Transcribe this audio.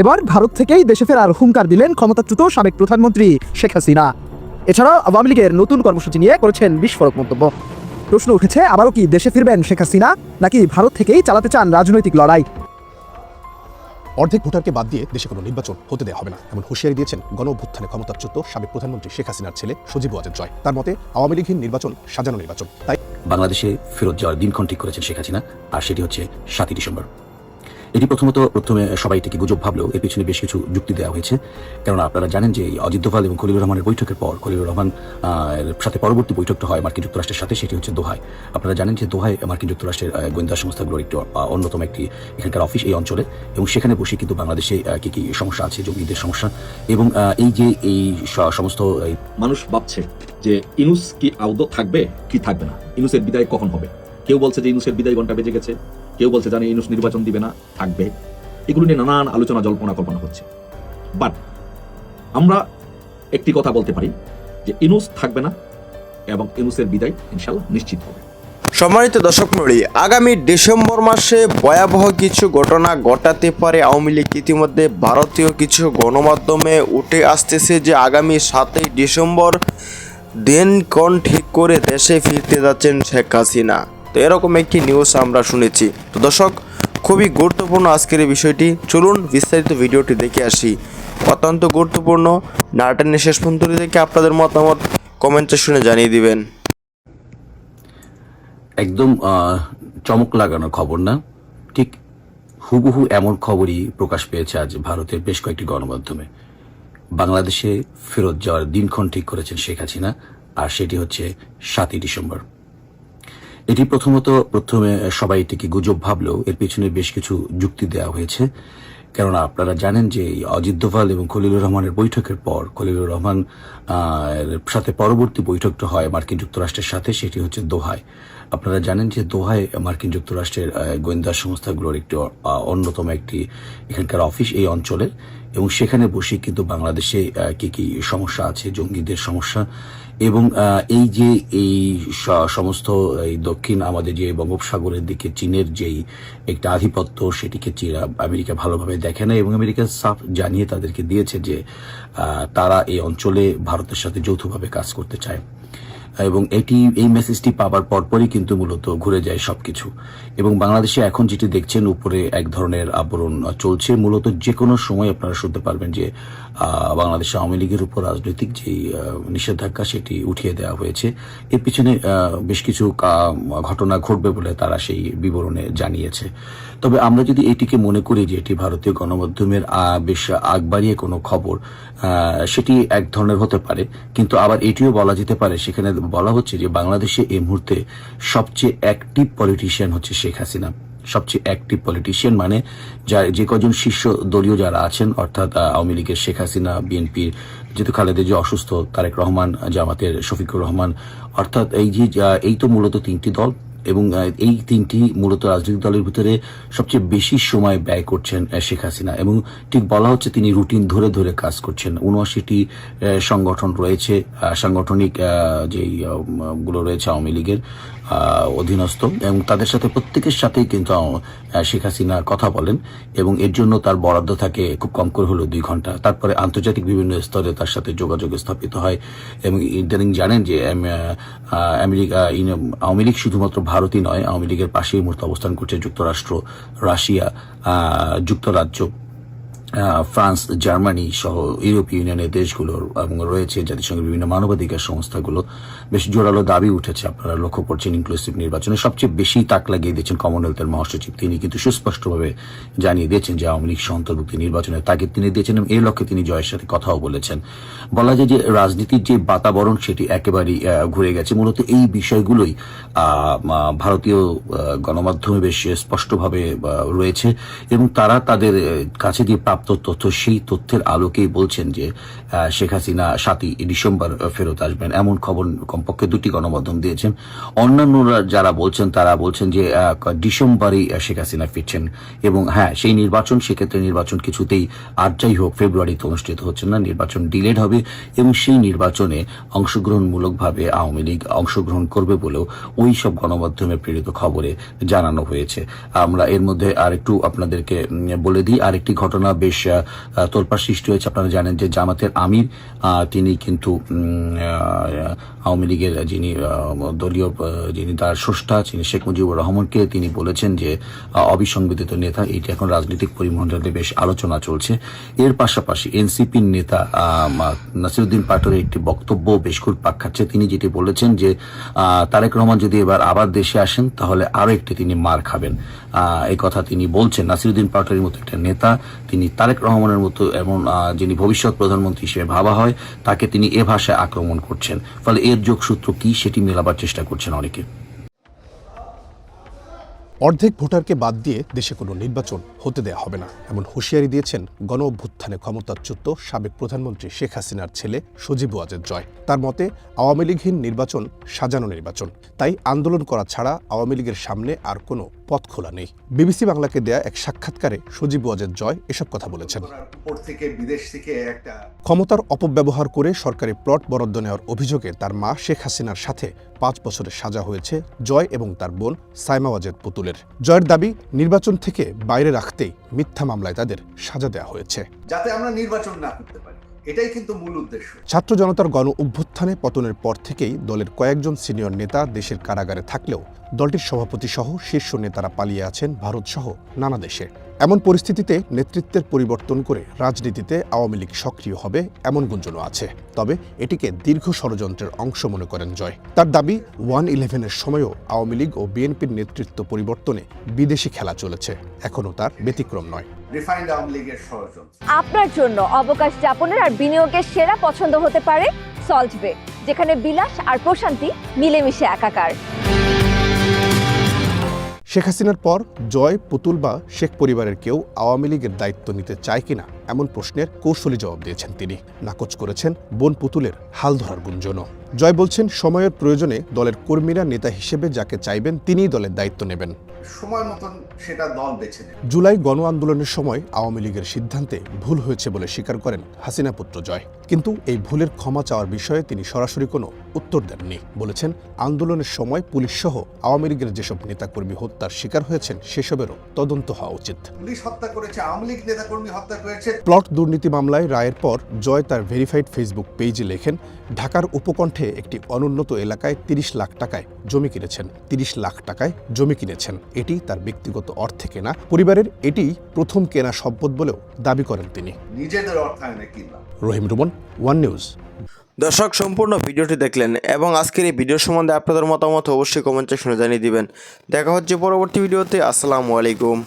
এবার ভারত থেকেই দেশে ফেরার হুঙ্কার দিলেন ক্ষমতাচ্যুত সাবেক প্রধানমন্ত্রী শেখ হাসিনা। এছাড়াও আওয়ামী লীগের নতুন কর্মসূচি নিয়ে করেছেন বিস্ফোরক মন্তব্য। প্রশ্ন উঠেছে আবারও কি দেশে ফিরবেন শেখ হাসিনা নাকি ভারত থেকেই চালাতে চান রাজনৈতিক লড়াই? অর্ধেক ভোটারকে বাদ দিয়ে দেশে কোনো নির্বাচন হতে দেওয়া হবে না এমন হুঁশিয়ারি দিয়েছেন গণ অভ্যুত্থানে ক্ষমতাচ্যুত সাবেক প্রধানমন্ত্রী শেখ হাসিনার ছেলে সজীব ওয়াজেদ জয়। তার মতে আওয়ামী লীগহীন নির্বাচন সাজানো নির্বাচন তাই বাংলাদেশে ফেরত যাওয়ার দিনক্ষণ ঠিক করেছেন শেখ হাসিনা আর সেটি হচ্ছে সাতই ডিসেম্বর। এটি প্রথমত প্রথমে সবাই এটিকে গুজব ভাবলেও এর পিছনে বেশ কিছু যুক্তি দেওয়া হয়েছে। কেননা আপনারা জানেন যে অজিত দোভাল এবং খলিলুর রহমানের বৈঠকের পর খলিলুর রহমান সাথে পরবর্তী বৈঠকটা হয় মার্কিন যুক্তরাষ্ট্রের সাথে, সেটি হচ্ছে দোহায়। আপনারা জানেন যে দোহায় মার্কিন যুক্তরাষ্ট্রের গোয়েন্দা সংস্থাগুলোর একটি অন্যতম একটি এখানকার অফিস এই অঞ্চলে এবং সেখানে বসে কিন্তু বাংলাদেশে কি কি সমস্যা আছে, জঙ্গিদের সমস্যা এবং এই যে এই সমস্ত মানুষ ভাবছে যে ইনুস কি আদৌ থাকবে, কি থাকবে না? ইনুসের বিদায় কখন হবে? কেউ বলছে যে ইনুসের বিদায় ঘণ্টা বেজে গেছে। কেউ বলছে জানে ইনুস নির্বাচন দিবে না, থাকবে। এগুলো নিয়ে নানান আলোচনা, জল্পনা, কল্পনা হচ্ছে। বাট আমরা একটি কথা বলতে পারি যে ইনুস থাকবে না এবং ইনুসের বিদায় ইনশাল্লাহ নিশ্চিত হবে। সম্মানিত দর্শক মন্ডলী আগামী ডিসেম্বর মাসে ভয়াবহ কিছু ঘটনা ঘটাতে পারে আওয়ামী লীগ। ইতিমধ্যে ভারতীয় কিছু গণমাধ্যমে উঠে আসতেছে যে, আগামী সাতই ডিসেম্বর দিনক্ষণ ঠিক করে দেশে ফিরতে যাচ্ছেন শেখ হাসিনা। তো এরকম একটি নিউজ আমরা শুনেছি। তো দর্শক, খুবই গুরুত্বপূর্ণ আজকের এই বিষয়টি। চলুন বিস্তারিত ভিডিওটি দেখে আসি। অত্যন্ত গুরুত্বপূর্ণ। নাটনে শেষ পর্যন্ত দেখে আপনাদের মতামত কমেন্টে শুনে জানিয়ে দিবেন। একদম চমক লাগানো খবর না। ঠিক হুবহু এমন খবরই প্রকাশ পেয়েছে আজ ভারতের বেশ কয়েকটি গণমাধ্যমে। বাংলাদেশে ফেরত যাওয়ার দিনক্ষণ ঠিক করেছেন শেখ হাসিনা, আর সেটি হচ্ছে সাতই ডিসেম্বর। এটি প্রথমত প্রথমে সবাই এটিকে গুজব ভাবলেও এর পিছনে বেশ কিছু যুক্তি দেওয়া হয়েছে। কেননা আপনারা জানেন যে অজিত দোভাল এবং খলিলুর রহমানের বৈঠকের পর খলিলুর রহমান সাথে পরবর্তী বৈঠকটা হয় মার্কিন যুক্তরাষ্ট্রের সাথে, সেটি হচ্ছে দোহায়। আপনারা জানেন যে দোহায় মার্কিন যুক্তরাষ্ট্রের গোয়েন্দা সংস্থাগুলোর একটি অন্যতম একটি এখানকার অফিস এই অঞ্চলে এবং সেখানে বসে কিন্তু বাংলাদেশে কি কি সমস্যা আছে, জঙ্গিদের সমস্যা এবং এই যে এই সমস্ত এই দক্ষিণ আমাদের যে বঙ্গোপসাগরের দিকে চীনের যেই একটা আধিপত্য সেটিকে আমেরিকা ভালোভাবে দেখে না এবং আমেরিকা সাফ জানিয়ে তাদেরকে দিয়েছে যে তারা এই অঞ্চলে ভারতের সাথে যৌথভাবে কাজ করতে চায়। এবং এটি, এই মেসেজটি পাবার পরপরই কিন্তু মূলত ঘুরে যায় সবকিছু। এবং বাংলাদেশে এখন যেটি দেখছেন, উপরে এক ধরনের আবরণ চলছে। মূলত যে কোনো সময় আপনারা শুনতে পারবেন যে বাংলাদেশ আওয়ামী লীগের উপর রাজনৈতিক যে নিষেধাজ্ঞা সেটি উঠিয়ে দেওয়া হয়েছে। এর পিছনে বেশ কিছু ঘটনা ঘটবে বলে তারা সেই বিবরণে জানিয়েছে। তবে আমরা যদি এটিকে মনে করি যে এটি ভারতীয় গণমাধ্যমের বেশ আগ বাড়িয়ে কোনো খবর সেটি এক ধরনের হতে পারে, কিন্তু আবার এটিও বলা যেতে পারে, সেখানে বলা হচ্ছে যে বাংলাদেশে এই মুহূর্তে সবচেয়ে অ্যাক্টিভ পলিটিশিয়ান হচ্ছে শেখ হাসিনা। সবচেয়ে অ্যাক্টিভ পলিটিশিয়ান মানে যা কজন শীর্ষ দলীয় যারা আছেন, অর্থাৎ আওয়ামী লীগের শেখ হাসিনা, বিএনপির যেহেতু খালেদা যে অসুস্থ, তারেক রহমান, জামাতের শফিকুর রহমান, অর্থাৎ এই যে এই তো মূলত তিনটি দল এবং এই তিনটি মূলত রাজনৈতিক দলের ভিতরে সবচেয়ে বেশি সময় ব্যয় করছেন শেখ হাসিনা। এবং ঠিক বলা হচ্ছে তিনি রুটিন ধরে ধরে কাজ করছেন। উনআশিটি সংগঠন রয়েছে সাংগঠনিক যেই গুলো রয়েছে আওয়ামী লীগের। অধীনস্থ এবং তাদের সাথে প্রত্যেকের সাথেই কিন্তু শেখ হাসিনা কথা বলেন এবং এর জন্য তার বরাদ্দ থাকে খুব কম করে হলো দুই ঘণ্টা। তারপরে আন্তর্জাতিক বিভিন্ন স্তরে তার সাথে যোগাযোগ স্থাপিত হয় এবং ইদানিং জানেন যে আমেরিকা আওয়ামী লীগ শুধুমাত্র ভারতই নয়, আওয়ামী লীগের পাশেই এই মুহূর্তে অবস্থান করছে যুক্তরাষ্ট্র, রাশিয়া যুক্তরাজ্য। ফ্রান্স, জার্মানি সহ ইউরোপীয় ইউনিয়নের দেশগুলোর, এবং রয়েছে জাতিসংঘের বিভিন্ন মানবাধিকার সংস্থাগুলো। বেশ জোরালো দাবি উঠেছে, আপনারা লক্ষ্য করছেন ইনক্লুসিভ নির্বাচনে। সবচেয়ে বেশি তাক লাগিয়ে দিয়েছেন কমনওয়েলথের মহাসচিব। তিনি কিন্তু সুস্পষ্টভাবে জানিয়ে দিয়েছেন যে আওয়ামী লীগ অন্তর্ভুক্তি নির্বাচনের তাগিদ তিনি দিয়েছেন এবং এই লক্ষ্যে তিনি জয়ের সাথে কথাও বলেছেন। বলা যায় যে রাজনীতির যে বাতাবরণ, সেটি একেবারেই ঘুরে গেছে। মূলত এই বিষয়গুলোই ভারতীয় গণমাধ্যমে বেশ স্পষ্টভাবে রয়েছে এবং তারা তাদের কাছে যে প্রাপ্ত তথ্য, সেই তথ্যের আলোকেই বলছেন যে শেখ হাসিনা সাতই ডিসেম্বর ফেরত আসবেন। এমন খবর কমপক্ষে দুটি গণমাধ্যম দিয়েছেন। অন্যান্যরা যারা বলছেন, তারা বলছেন যে ডিসেম্বরেই শেখ হাসিনা ফিরছেন। এবং হ্যাঁ সেই নির্বাচন, সেক্ষেত্রে নির্বাচন কিছুতেই আর যাই হোক, ফেব্রুয়ারিতে অনুষ্ঠিত হচ্ছে না। নির্বাচন ডিলেড হবে এবং সেই নির্বাচনে অংশগ্রহণমূলকভাবে আওয়ামী লীগ অংশগ্রহণ করবে বলেও ওই সব গণমাধ্যমে প্রেরিত খবরে জানানো হয়েছে। আমরা এর মধ্যে আরেকটু আপনাদেরকে বলে দিই। আরেকটি ঘটনা বেশ বেশ তোলপাড় সৃষ্টি হয়েছে। আপনারা জানেন যে জামাতের আমির তিনি কিন্তু আওয়ামী লীগের যিনি দলীয় যিনি তার স্রষ্টা, যিনি শেখ মুজিবুর রহমানকে তিনি বলেছেন যে অবিসংবিধিত নেতা, এটি এখন রাজনৈতিক পরিমণ্ডলে বেশ আলোচনা চলছে। এর পাশাপাশি এনসিপির নেতা নাসিরুদ্দিন পাটোয়ারির একটি বক্তব্য বেশ খুব পাক খাচ্ছে তিনি যেটি বলেছেন যে তারেক রহমান যদি এবার আবার দেশে আসেন, তাহলে আরও একটি তিনি মার খাবেন। এই কথা তিনি বলছেন। নাসিরুদ্দিন পাটোয়ারির মতো একটা নেতা, তিনি তারেক রহমানের মতো এমন যিনি ভবিষ্যৎ প্রধানমন্ত্রী হিসেবে ভাবা হয়, তাকে তিনি এ ভাষায় আক্রমণ করছেন। ফলে এর যোগসূত্র কি সেটি মেলাবার চেষ্টা করছেন অনেকে। অর্ধেক ভোটারকে বাদ দিয়ে দেশে কোনো নির্বাচন হতে দেয়া হবে না। এমন হুঁশিয়ারি দিয়েছেন গণ অভ্যুত্থানে ক্ষমতাচ্যুত সাবেক প্রধানমন্ত্রী শেখ হাসিনার ছেলে সজীব ওয়াজেদ জয়। তার মতে আওয়ামী লীগহীন নির্বাচন সাজানো নির্বাচন। তাই আন্দোলন করা ছাড়া আওয়ামী লীগের সামনে আর কোনো পথ খোলা নেই। বিবিসি বাংলাকে দেয়া এক সাক্ষাৎকারে সজীব ওয়াজেদ জয় এসব কথা বলেছেন। ক্ষমতার অপব্যবহার করে সরকারি প্লট বরাদ্দ নেওয়ার অভিযোগে তার মা শেখ হাসিনার সাথে পাঁচ বছরের সাজা হয়েছে। জয় এবং তার বোন সাইমা ওয়াজেদ পুতুলের। জয়ের দাবি নির্বাচন থেকে বাইরে রাখতেই মিথ্যা মামলায় তাদের সাজা দেওয়া হয়েছে। যাতে আমরা নির্বাচন না করতে পারি। এটাই কিন্তু মূল উদ্দেশ্য। ছাত্র জনতার গণ অভ্যুত্থানে পতনের পর থেকেই দলের কয়েকজন সিনিয়র নেতা দেশের কারাগারে থাকলেও দলটির সভাপতি সহ শীর্ষ নেতারা পালিয়ে আছেন ভারত সহ নানা দেশে। এমন পরিস্থিতিতে নেতৃত্বের পরিবর্তন করে রাজনীতিতে আওয়ামী লীগ সক্রিয় হবে এমন গুঞ্জনও আছে। তবে এটিকে দীর্ঘ ষড়যন্ত্রের অংশ মনে করেন জয়। তার দাবি ওয়ান ইলেভেনের সময়ও আওয়ামী লীগ ও বিএনপির নেতৃত্ব পরিবর্তনে বিদেশি খেলা চলেছে। এখনও তার ব্যতিক্রম নয়। আপনার জন্য অবকাশ যাপনের আর বিনিয়োগের সেরা পছন্দ হতে পারে সল্ট বে যেখানে বিলাস আর প্রশান্তি মিলেমিশে একাকার। শেখ হাসিনার পর জয় পুতুল বা শেখ পরিবারের কেউ আওয়ামী লীগের দায়িত্ব নিতে চায় কিনা? এমন প্রশ্নের কৌশলী জবাব দিয়েছেন তিনি। নাকচ করেছেন বোন পুতুলের হাল ধরার গুঞ্জনও। জয় বলছেন সময়ের প্রয়োজনে দলের কর্মীরা নেতা হিসেবে যাকে চাইবেন তিনিই দলের দায়িত্ব নেবেন। সময় মতন সেটা দল বেছে নেবে। জুলাই গণ আন্দোলনের সময় আওয়ামী লীগের সিদ্ধান্তে ভুল হয়েছে বলে স্বীকার করেন হাসিনা পুত্র জয়। কিন্তু এই ভুলের ক্ষমা চাওয়ার বিষয়ে তিনি সরাসরি কোনো উত্তর দেননি। বলেছেন আন্দোলনের সময় পুলিশ সহ আওয়ামী লীগের যেসব নেতাকর্মী হত্যার শিকার হয়েছেন সেসবেরও তদন্ত হওয়া উচিত। পুলিশ হত্যা করেছে আওয়ামী লীগ নেতাকর্মী হত্যা করেছে প্লট দুর্নীতি মামলায় রায়ের পর জয় তার ভেরিফাইড ফেসবুক পেজে লেখেন ঢাকার উপকণ্ঠে একটি অনুন্নত এলাকায় তিরিশ লাখ টাকায় জমি কিনেছেন। তিরিশ লাখ টাকায় জমি কিনেছেন। এটি তার ব্যক্তিগত অর্থে কেনা। পরিবারের এটি প্রথম কেনা সম্পদ বলেও দাবি করেন তিনি। নিজেদের অর্থায়নে কিনলাম। Rahim Ruman one news. দর্শক সম্পূর্ণ ভিডিওটি দেখলেন এবং আজকের এই ভিডিও সম্বন্ধে আপনাদের মতামত অবশ্যই কমেন্ট সেকশনে জানিয়ে দিবেন। দেখা হচ্ছে পরবর্তী ভিডিওতে। আসসালামু আলাইকুম।